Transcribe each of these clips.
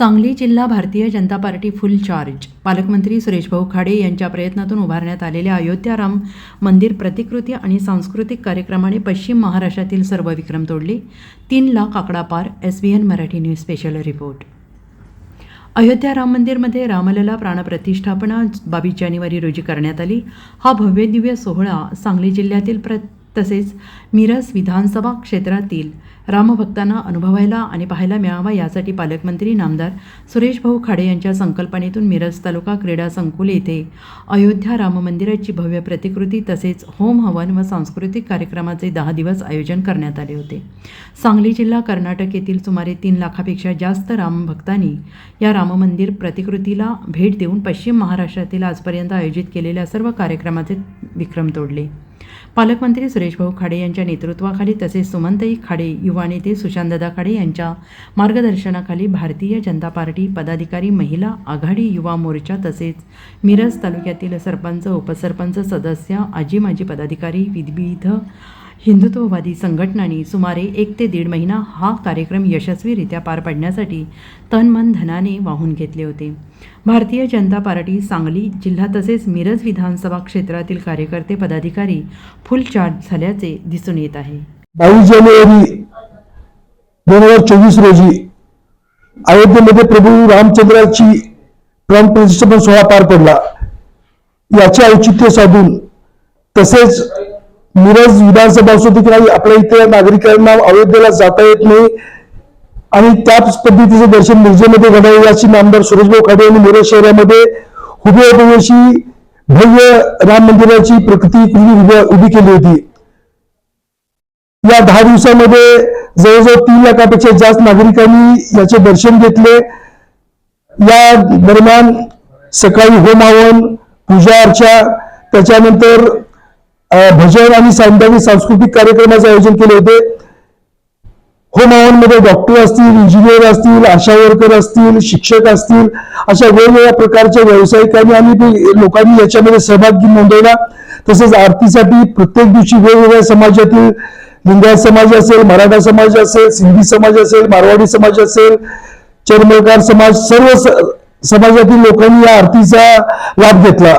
सांगली जिल्हा भारतीय जनता पार्टी फुल चार्ज. पालकमंत्री सुरेशभाऊ खाडे यांच्या प्रयत्नातून उभारण्यात आलेल्या अयोध्या राम मंदिर प्रतिकृती आणि सांस्कृतिक कार्यक्रमाने पश्चिम महाराष्ट्रातील सर्व विक्रम तोडले. तीन लाख आकडा पार S B N Marathi news special report Ayodhya Ram मंदिरमध्ये रामलला प्राणप्रतिष्ठापना बावीस जानेवारी रोजी करण्यात आली. हा भव्यदिव्य सोहळा सांगली जिल्ह्यातील प्र तसेच मिरज विधानसभा क्षेत्रातील रामभक्तांना अनुभवायला आणि पाहायला मिळावा यासाठी पालकमंत्री नामदार सुरेशभाऊ खाडे यांच्या संकल्पनेतून मिरज तालुका क्रीडा संकुल येथे अयोध्या राम मंदिराची भव्य प्रतिकृती तसेच होम हवन व सांस्कृतिक कार्यक्रमाचे दहा दिवस आयोजन करण्यात आले होते. सांगली जिल्हा कर्नाटक येथील सुमारे तीन लाखापेक्षा जास्त रामभक्तांनी या राममंदिर प्रतिकृतीला भेट देऊन पश्चिम महाराष्ट्रातील आजपर्यंत आयोजित केलेल्या सर्व कार्यक्रमाचे विक्रम तोडले. पालकमंत्री सुरेशभाऊ खाडे यांच्या नेतृत्वाखाली तसेच सुमंतई खाडे युवा नेते सुशांतदा खाडे यांच्या मार्गदर्शनाखाली भारतीय जनता पार्टी पदाधिकारी महिला आघाडी युवा मोर्चा तसेच मिरज तालुक्यातील सरपंच उपसरपंच सदस्य आजी माजी पदाधिकारी विविध हिंदुत्ववादी संघटनांनी सुमारे एक ते दीड महिना हा कार्यक्रम यशस्वीरित्या पार पाडण्यासाठी तन मन धनाने वाहून घेतले होते. भारतीय जनता पार्टी सांगली जिल्हा तसेच मिरज विधानसभा क्षेत्रातील कार्यकर्ते पदाधिकारी फुल चार्ज झाल्याचे दिसून येत आहे. बावीस जानेवारी दोन हजार चोवीस रोजी अयोध्येमध्ये प्रभू रामचंद्राची प्राणप्रतिष्ठापन सोहळा पार पडला. याचे औचित्य साधून तसेच मिरज विधानसभा असो तिकडे आपल्या इथे नागरिकांना अयोध्येला जाता येत नाही. आणि त्याच पद्धतीचं दर्शन मिरजेमध्ये घडावे याची नामदार सुरेशभाऊ खाडे यांनी मिरज शहरामध्ये हुबेहुबे भव्य राम मंदिराची प्रकृती उभी उभी केली होती. या दहा दिवसामध्ये जवळजवळ तीन लाखापेक्षा जास्त नागरिकांनी याचे दर्शन घेतले. या दरम्यान सकाळी होम हवन पूजा अर्चा त्याच्यानंतर भजन आणि सामुदायिक सांस्कृतिक कार्यक्रमाचे आयोजन केले होते. होम हवन डॉक्टर असतील इंजिनियर असतील आशा वर्कर असतील शिक्षक असतील अशा वेगवेगळ्या प्रकारच्या व्यावसायिकांनी आणि ते लोकांनी याच्यामध्ये सहभाग नोंदवला. तसेच आरतीसाठी प्रत्येक दिवशी वेगवेगळ्या समाजातील लिंगायत समाज असेल मराठा समाज असेल सिंधी समाज असेल मारवाडी समाज असेल चर्मकार समाज सर्व स- समाजातील लोकांनी या आरतीचा लाभ घेतला.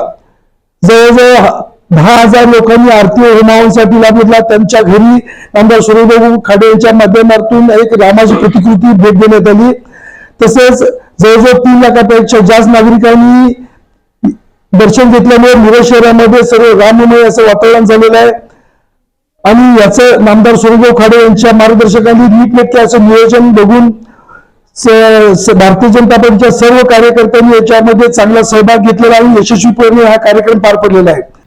जवळजवळ दहा हजार लोकांनी आरती होमावांसाठी लाभ घेतला त्यांच्या घरी आमदार सुरेशबाबू खाडे यांच्या माध्यमातून एक रामाची प्रतिकृती भेट देण्यात आली. तसेच जवळजवळ तीन लाखापेक्षा जास्त नागरिकांनी दर्शन घेतल्यामुळे मिरज शहरामध्ये सर्व राममय असं वातावरण झालेलं आहे. आणि याचं नामदार सुरेशभाऊ खाडे यांच्या मार्गदर्शकांनी नीटनेटके असं नियोजन बघून स- भारतीय जनता पक्षाच्या सर्व कार्यकर्त्यांनी याच्यामध्ये चांगला सहभाग घेतलेला आणि यशस्वीपणे हा कार्यक्रम पार पडलेला आहे.